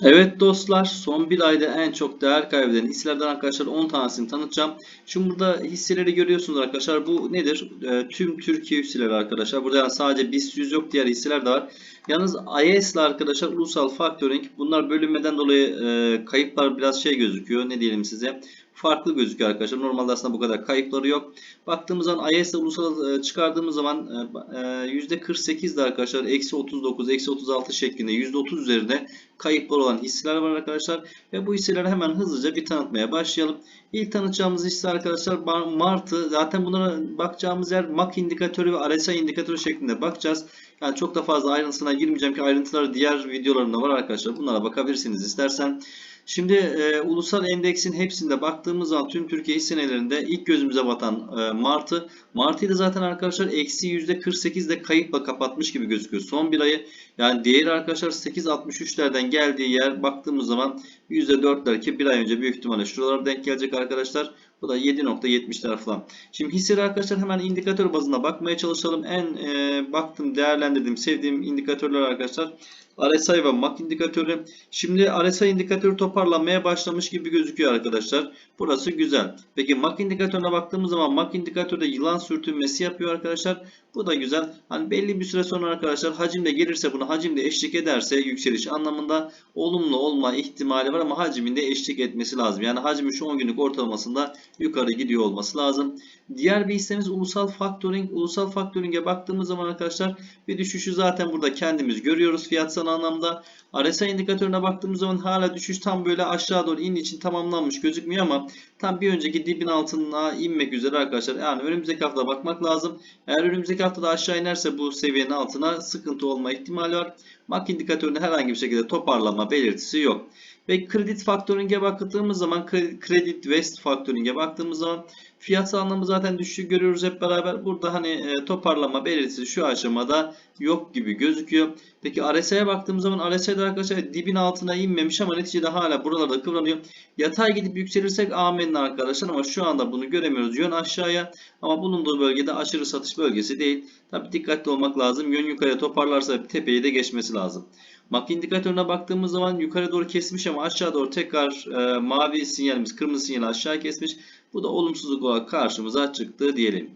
Evet dostlar son bir ayda en çok değer kaybeden hisselerden arkadaşlar 10 tanesini tanıtacağım. Şimdi burada hisseleri görüyorsunuz arkadaşlar. Bu nedir? Ee, tüm Türkiye hisseleri arkadaşlar. Burada yani sadece BIST 100 yok diğer hisseler de var. Yalnız IAS ile arkadaşlar ulusal factoring bunlar bölünmeden dolayı e, kayıplar biraz şey gözüküyor. Ne diyelim size? Farklı gözüküyor arkadaşlar. Normalde aslında bu kadar kayıpları yok. Baktığımız zaman IAS ile ulusal e, çıkardığımız zaman e, %48 de arkadaşlar eksi 39, eksi 36 şeklinde %30 üzerinde kayıplar olan hisseler var arkadaşlar. Ve bu hisseleri hemen hızlıca bir tanıtmaya başlayalım. İlk tanıtacağımız hisse arkadaşlar Martı. Zaten bunlara bakacağımız yer MAC indikatörü ve RSI indikatörü şeklinde bakacağız. Yani çok da fazla ayrıntısına girmeyeceğim ki ayrıntıları diğer videolarımda var arkadaşlar. Bunlara bakabilirsiniz istersen. Şimdi e, ulusal endeksin hepsinde baktığımız zaman tüm Türkiye hisselerinde ilk gözümüze batan e, Martı. Martı'yı da zaten arkadaşlar eksi %48'de kayıpla kapatmış gibi gözüküyor. Son bir ayı yani değeri arkadaşlar 8.63'lerden geldiği yer baktığımız zaman %4'ler ki bir ay önce büyük ihtimalle şuralara denk gelecek arkadaşlar. Bu da 7.70'ler falan. Şimdi hisseleri arkadaşlar hemen indikatör bazında bakmaya çalışalım. En e, baktım, değerlendirdim, sevdiğim indikatörler arkadaşlar. RSI ve MAC indikatörü. Şimdi RSI indikatörü toparlanmaya başlamış gibi gözüküyor arkadaşlar. Burası güzel. Peki MAC indikatörüne baktığımız zaman MAC indikatörde yılan sürtünmesi yapıyor arkadaşlar. Bu da güzel. Hani belli bir süre sonra arkadaşlar hacim de gelirse buna hacim de eşlik ederse yükseliş anlamında olumlu olma ihtimali var ama hacmin de eşlik etmesi lazım. Yani hacmin şu 10 günlük ortalamasında yukarı gidiyor olması lazım. Diğer bir hissemiz ulusal factoring. Ulusal factoring'e baktığımız zaman arkadaşlar bir düşüşü zaten burada kendimiz görüyoruz fiyatsal anlamda. RSI indikatörüne baktığımız zaman hala düşüş tam böyle aşağı doğru inin için tamamlanmış gözükmüyor ama tam bir önceki dibin altına inmek üzere arkadaşlar. Yani önümüzdeki hafta bakmak lazım. Eğer önümüzdeki haftada aşağı inerse bu seviyenin altına sıkıntı olma ihtimali var. MAC indikatöründe herhangi bir şekilde toparlama belirtisi yok. Ve kredi faktöringe baktığımız zaman kredi West faktöringe baktığımız zaman fiyat anlamı zaten düşüşü görüyoruz hep beraber. Burada hani e, toparlama belirtisi şu aşamada yok gibi gözüküyor. Peki RSI'ye baktığımız zaman RSI'de arkadaşlar dibin altına inmemiş ama neticede hala buralarda kıvranıyor. Yatay gidip yükselirsek amenna arkadaşlar ama şu anda bunu göremiyoruz. Yön aşağıya ama bulunduğu bölgede aşırı satış bölgesi değil. Tabi dikkatli olmak lazım. Yön yukarıya toparlarsa tepeyi de geçmesi lazım. MAC indikatörüne baktığımız zaman yukarı doğru kesmiş ama aşağı doğru tekrar e, mavi sinyalimiz kırmızı sinyali aşağı kesmiş. Bu da olumsuzluk olarak karşımıza çıktı diyelim.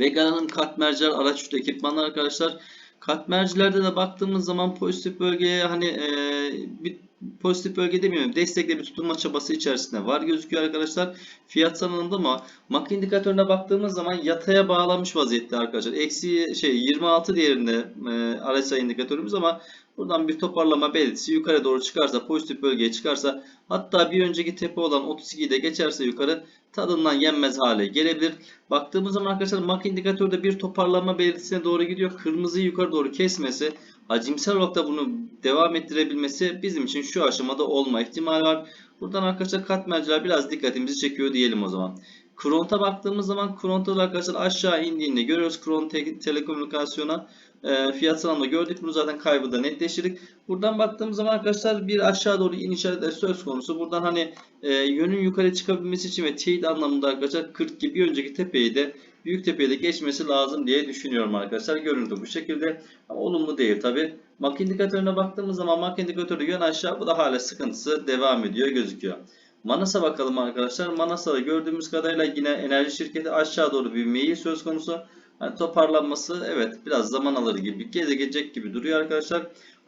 Vegan'ın katmerciler araç üstü ekipmanlar arkadaşlar. Katmercilerde de baktığımız zaman pozitif bölgeye hani e, bir pozitif bölge demiyorum. Destekle bir tutunma çabası içerisinde var gözüküyor arkadaşlar. Fiyat sanıldı ama MAC indikatörüne baktığımız zaman yataya bağlanmış vaziyette arkadaşlar. Eksi şey 26 değerinde e, RSI indikatörümüz ama buradan bir toparlama belirtisi yukarı doğru çıkarsa pozitif bölgeye çıkarsa hatta bir önceki tepe olan 32'yi de geçerse yukarı tadından yenmez hale gelebilir. Baktığımız zaman arkadaşlar MAC indikatörde bir toparlanma belirtisine doğru gidiyor. Kırmızıyı yukarı doğru kesmesi hacimsel olarak da bunu devam ettirebilmesi bizim için şu aşamada olma ihtimali var. Buradan arkadaşlar katmerciler biraz dikkatimizi çekiyor diyelim o zaman. Kront'a baktığımız zaman Kront'ta da arkadaşlar aşağı indiğini görüyoruz. Kron te telekomünikasyona e, fiyat sıralama gördük. Bunu zaten kaybı da netleştirdik. Buradan baktığımız zaman arkadaşlar bir aşağı doğru iniş söz konusu. Buradan hani e, yönün yukarı çıkabilmesi için ve teyit anlamında arkadaşlar 40 gibi önceki tepeyi de büyük tepeye de geçmesi lazım diye düşünüyorum arkadaşlar. Görüntü bu şekilde. Ama olumlu değil tabi. MAC indikatörüne baktığımız zaman MAC indikatörü yön aşağı bu da hala sıkıntısı devam ediyor gözüküyor. Manas'a bakalım arkadaşlar. Manas'ta gördüğümüz kadarıyla yine enerji şirketi aşağı doğru bir söz konusu. Yani toparlanması evet biraz zaman alır gibi gezecek gibi duruyor arkadaşlar.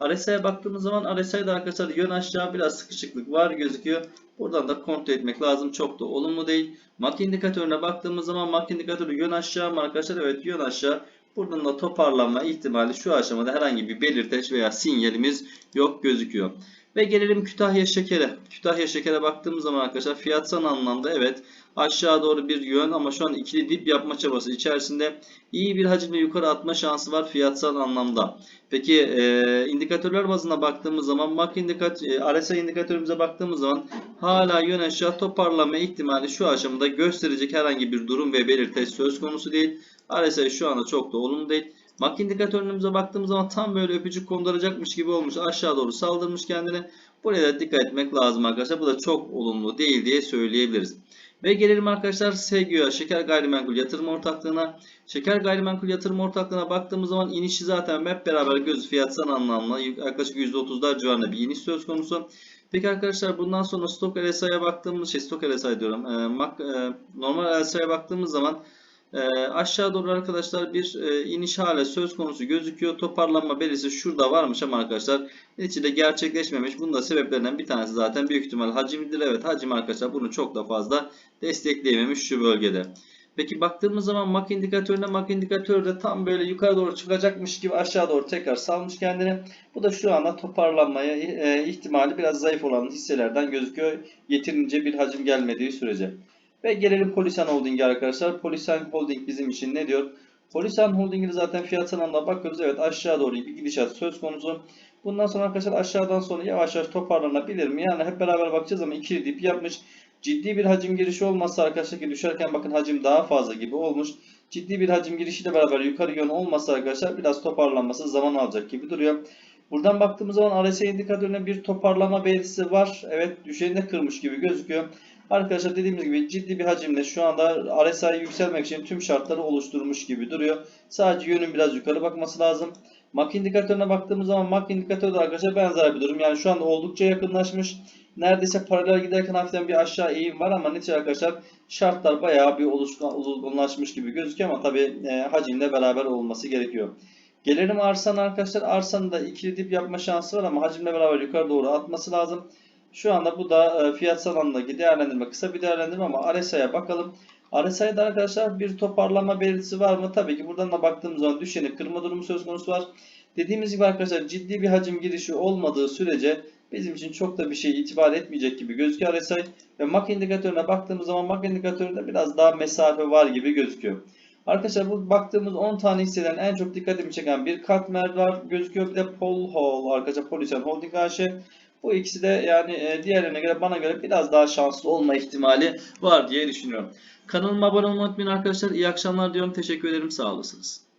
RSI'ye baktığımız zaman RSI'de arkadaşlar yön aşağı biraz sıkışıklık var gözüküyor. Buradan da kontrol etmek lazım. Çok da olumlu değil. MAC indikatörüne baktığımız zaman MAC indikatörü yön aşağı mı arkadaşlar? Evet yön aşağı. Buradan da toparlanma ihtimali şu aşamada herhangi bir belirteç veya sinyalimiz yok gözüküyor. Ve gelelim Kütahya Şeker'e. Kütahya Şeker'e baktığımız zaman arkadaşlar fiyatsal anlamda evet aşağı doğru bir yön ama şu an ikili dip yapma çabası içerisinde iyi bir hacimle yukarı atma şansı var fiyatsal anlamda. Peki e, indikatörler bazına baktığımız zaman MAC indikat e, RSI indikatörümüze baktığımız zaman hala yön aşağı toparlama ihtimali şu aşamada gösterecek herhangi bir durum ve belirteç söz konusu değil. RSI şu anda çok da olumlu değil. MAC indikatörümüze baktığımız zaman tam böyle öpücük konduracakmış gibi olmuş. Aşağı doğru saldırmış kendini. Buraya da dikkat etmek lazım arkadaşlar. Bu da çok olumlu değil diye söyleyebiliriz. Ve gelelim arkadaşlar SGÜ'ye, Şeker Gayrimenkul Yatırım Ortaklığı'na. Şeker Gayrimenkul Yatırım Ortaklığı'na baktığımız zaman inişi zaten hep beraber göz fiyatsal anlamda yaklaşık %30'lar civarında bir iniş söz konusu. Peki arkadaşlar bundan sonra stok RSI'ye baktığımız şey stok RSI diyorum. E, mak, e, normal RSI'ye baktığımız zaman e, aşağı doğru arkadaşlar bir e, iniş hale söz konusu gözüküyor. Toparlanma belirtisi şurada varmış ama arkadaşlar içinde gerçekleşmemiş. Bunun da sebeplerinden bir tanesi zaten büyük ihtimal hacimdir. Evet hacim arkadaşlar bunu çok da fazla destekleyememiş şu bölgede. Peki baktığımız zaman MAC indikatörüne MAC indikatörü de tam böyle yukarı doğru çıkacakmış gibi aşağı doğru tekrar salmış kendini. Bu da şu anda toparlanmaya e, ihtimali biraz zayıf olan hisselerden gözüküyor. Yeterince bir hacim gelmediği sürece. Ve gelelim Polisan Holding'e arkadaşlar. Polisan Holding bizim için ne diyor? Polisan Holding'in zaten fiyat anlamda bakıyoruz. Evet aşağı doğru bir gidişat söz konusu. Bundan sonra arkadaşlar aşağıdan sonra yavaş yavaş toparlanabilir mi? Yani hep beraber bakacağız ama ikili dip yapmış. Ciddi bir hacim girişi olmazsa arkadaşlar ki düşerken bakın hacim daha fazla gibi olmuş. Ciddi bir hacim girişiyle beraber yukarı yön olmazsa arkadaşlar biraz toparlanması zaman alacak gibi duruyor. Buradan baktığımız zaman RSI indikatörüne bir toparlama belirtisi var. Evet düşeni de kırmış gibi gözüküyor. Arkadaşlar dediğimiz gibi ciddi bir hacimle şu anda RSI yükselmek için tüm şartları oluşturmuş gibi duruyor. Sadece yönün biraz yukarı bakması lazım. MAC indikatörüne baktığımız zaman MAC indikatörü de arkadaşlar benzer bir durum. Yani şu anda oldukça yakınlaşmış. Neredeyse paralel giderken hafiften bir aşağı eğim var ama netice arkadaşlar şartlar bayağı bir olgunlaşmış gibi gözüküyor ama tabi e, hacimle beraber olması gerekiyor. Gelelim arsanın arkadaşlar. Arsanın da ikili dip yapma şansı var ama hacimle beraber yukarı doğru atması lazım. Şu anda bu da e, fiyatsal anlamdaki değerlendirme kısa bir değerlendirme ama RSI'ye bakalım. RSI'de arkadaşlar bir toparlama belirtisi var mı? Tabii ki buradan da baktığımız zaman düşeni kırma durumu söz konusu var. Dediğimiz gibi arkadaşlar ciddi bir hacim girişi olmadığı sürece bizim için çok da bir şey itibar etmeyecek gibi gözüküyor RSI. Ve MAC indikatörüne baktığımız zaman MAC indikatöründe biraz daha mesafe var gibi gözüküyor. Arkadaşlar bu baktığımız 10 tane hisseden en çok dikkatimi çeken bir Katmer var gözüküyor. Bir de Pol Hall arkadaşlar Polisan Holding AŞ. Bu ikisi de yani e, diğerlerine göre bana göre biraz daha şanslı olma ihtimali var diye düşünüyorum. Kanalıma abone olmayı unutmayın arkadaşlar. İyi akşamlar diyorum. Teşekkür ederim. Sağ olasınız.